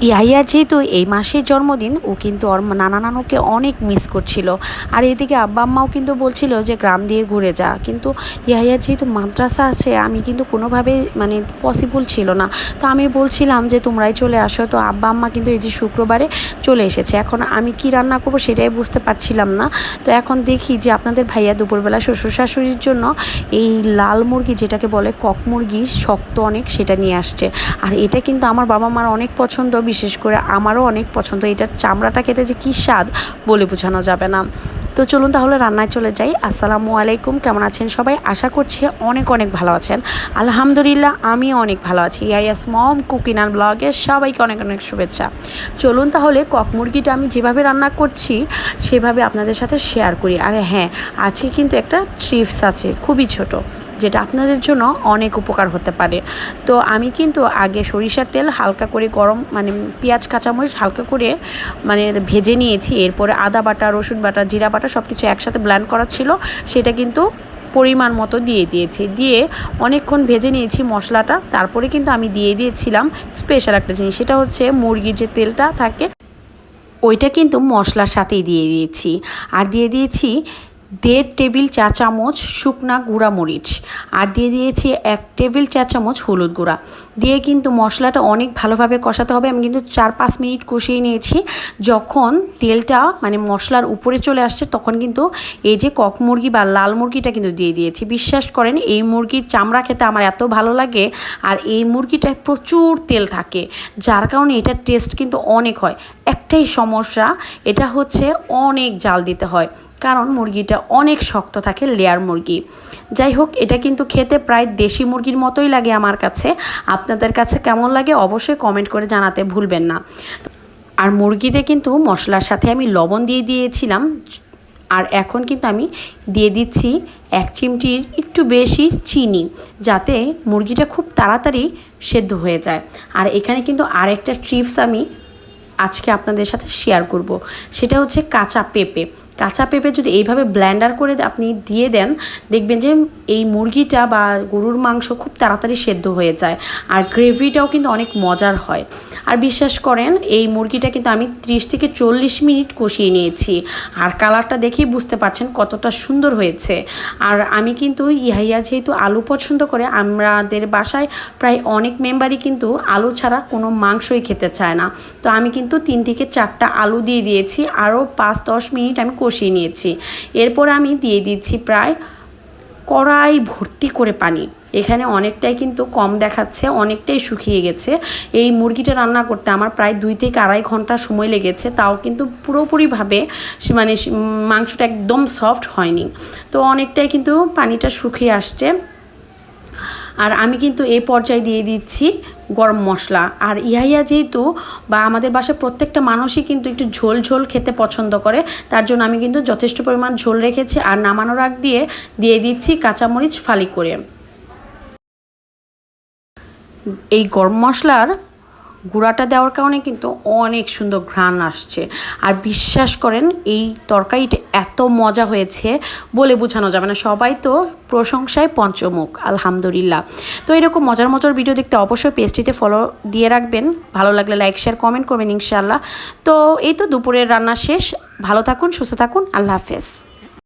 ইয়াহিয়ার যেহেতু এই মাসের জন্মদিন, ও কিন্তু ওর নানা নানুকে অনেক মিস করছিল। আর এদিকে আব্বা আম্মাও কিন্তু বলছিল যে, গ্রাম দিয়ে ঘুরে যা। কিন্তু ইয়াহিয়ার যেহেতু মাদ্রাসা আছে, আমি কিন্তু কোনোভাবে মানে পসিবল ছিল না। তো আমি বলছিলাম যে, তোমরাই চলে আসো। তো আব্বা আম্মা কিন্তু এই যে শুক্রবারে চলে এসেছে। এখন আমি কি রান্না করব সেটাই বুঝতে পারছিলাম না। তো এখন দেখি যে, আপনাদের ভাইয়া দুপুরবেলা শ্বশুর শাশুড়ির জন্য এই লাল মুরগি, যেটাকে বলে কক মুরগি, শক্ত অনেক সেটা নিয়ে আসছে। আর এটা কিন্তু আমার বাবা মার অনেক পছন্দ। বিশেষ করে আমারও অনেক পছন্দ। এটার চামড়াটা খেতে যে কী স্বাদ বলে বোঝানো যাবে না। তো চলুন তাহলে রান্নায় চলে যাই। আসসালামু আলাইকুম, কেমন আছেন সবাই? আশা করছি অনেক অনেক ভালো আছেন। আলহামদুলিল্লাহ, আমি অনেক ভালো আছি। ইয়াইয়াস মম কুকিং অ্যান্ড ব্লগে সবাইকে অনেক অনেক শুভেচ্ছা। চলুন তাহলে কক মুরগিটা আমি যেভাবে রান্না করছি, সেভাবে আপনাদের সাথে শেয়ার করি। আর হ্যাঁ আজকে কিন্তু একটা ট্রিপস আছে, খুবই ছোট, যেটা আপনাদের জন্য অনেক উপকার হতে পারে। তো আমি কিন্তু আগে সরিষার তেল হালকা করে গরম মানে পেঁয়াজ, কাঁচামরিচ হালকা করে মানে ভেজে নিয়েছি। এরপরে আদা বাটা, রসুন বাটা, জিরা বাটা সব কিছু একসাথে ব্ল্যান্ড করা ছিল। সেটা কিন্তু পরিমাণ মতো দিয়ে দিয়েছি। দিয়ে অনেকক্ষণ ভেজে নিয়েছি মশলাটা। তারপরে কিন্তু আমি দিয়ে দিয়েছিলাম স্পেশাল একটা জিনিস। সেটা হচ্ছে মুরগির যে তেলটা থাকে, ওইটা কিন্তু মশলার সাথেই দিয়ে দিয়েছি। আর দিয়ে দিয়েছি দেড় টেবিল চা চামচ শুকনা গুঁড়া মরিচ আর দিয়ে দিয়েছি এক টেবিল চা চামচ হলুদ গুঁড়া। দিয়ে কিন্তু মশলাটা অনেক ভালোভাবে কষাতে হবে। আমি কিন্তু চার পাঁচ মিনিট কষিয়ে নিয়েছি। যখন তেলটা মানে মশলার উপরে চলে আসছে, তখন কিন্তু এই যে কক মুরগি বা লাল মুরগিটা কিন্তু দিয়ে দিয়েছি। বিশ্বাস করেন, এই মুরগির চামড়া খেতে আমার এত ভালো লাগে আর এই মুরগিটায় প্রচুর তেল থাকে। যার কারণে এটার টেস্ট কিন্তু অনেক হয়। একটাই সমস্যা, এটা হচ্ছে অনেক জাল দিতে হয়। কারণ মুরগিটা অনেক শক্ত থাকে লেয়ার মুরগি। যাই হোক, এটা কিন্তু খেতে প্রায় দেশি মুরগির মতোই লাগে আমার কাছে। আপনাদের কাছে কেমন লাগে অবশ্যই কমেন্ট করে জানাতে ভুলবেন না। আর মুরগিতে কিন্তু মশলার সাথে আমি লবণ দিয়ে দিয়েছিলাম, আর এখন কিন্তু আমি দিয়ে দিচ্ছি এক চিমটির একটু বেশি চিনি, যাতে মুরগিটা খুব তাড়াতাড়ি সেদ্ধ হয়ে যায়। আর এখানে কিন্তু আরেকটা ট্রিপস আমি আজকে আপনাদের সাথে শেয়ার করব। সেটা হচ্ছে কাঁচা পেঁপে। কাঁচা পেঁপে যদি এইভাবে ব্ল্যান্ডার করে আপনি দিয়ে দেন, দেখবেন যে এই মুরগিটা বা গরুর মাংস খুব তাড়াতাড়ি সেদ্ধ হয়ে যায়। আর গ্রেভিটাও কিন্তু অনেক মজার হয়। আর বিশ্বাস করেন, এই মুরগিটা কিন্তু আমি ত্রিশ থেকে চল্লিশ মিনিট কষিয়ে নিয়েছি। আর কালারটা দেখেই বুঝতে পারছেন কতটা সুন্দর হয়েছে। আর আমি কিন্তু ইহাইয়া যেহেতু আলু পছন্দ করে, আমাদের বাসায় প্রায় অনেক মেম্বারই কিন্তু আলু ছাড়া কোনো মাংসই খেতে চায় না। তো আমি কিন্তু তিন থেকে চারটা আলু দিয়ে দিয়েছি। আরও পাঁচ দশ মিনিট আমি কষিয়ে নিয়েছি। এরপর আমি দিয়ে দিচ্ছি প্রায় কড়াই ভর্তি করে পানি। এখানে অনেকটাই কিন্তু কম দেখাচ্ছে, অনেকটাই শুকিয়ে গেছে। এই মুরগিটা রান্না করতে আমার প্রায় দুই থেকে আড়াই ঘণ্টা সময় লেগেছে, তাও কিন্তু পুরোপুরিভাবে মানে মাংসটা একদম সফট হয়নি। তো অনেকটাই কিন্তু পানিটা শুকিয়ে আসছে। আর আমি কিন্তু এই পর্যায়ে দিয়ে দিচ্ছি গরম মশলা। আর ইহাইয়া যেহেতু বা আমাদের বাসায় প্রত্যেকটা মানুষই কিন্তু একটু ঝোল ঝোল খেতে পছন্দ করে, তার জন্য আমি কিন্তু যথেষ্ট পরিমাণ ঝোল রেখেছি আর নামানোর আগ দিয়ে দিয়ে দিচ্ছি কাঁচামরিচ ফালি করে। এই গরম মশলার গুঁড়াটা দেওয়ার কারণে কিন্তু অনেক সুন্দর ঘ্রাণ আসছে। আর বিশ্বাস করেন, এই তরকারিটা এত মজা হয়েছে বলে বোঝানো যাবে না। সবাই তো প্রশংসায় পঞ্চমুখ, আলহামদুলিল্লাহ। তো এরকম মজার মজার ভিডিও দেখতে অবশ্যই পেজটিতে ফলো দিয়ে রাখবেন। ভালো লাগলে লাইক শেয়ার কমেন্ট করবেন ইনশাল্লাহ তো এই তো দুপুরের রান্না শেষ। ভালো থাকুন, সুস্থ থাকুন। আল্লাহ হাফেজ।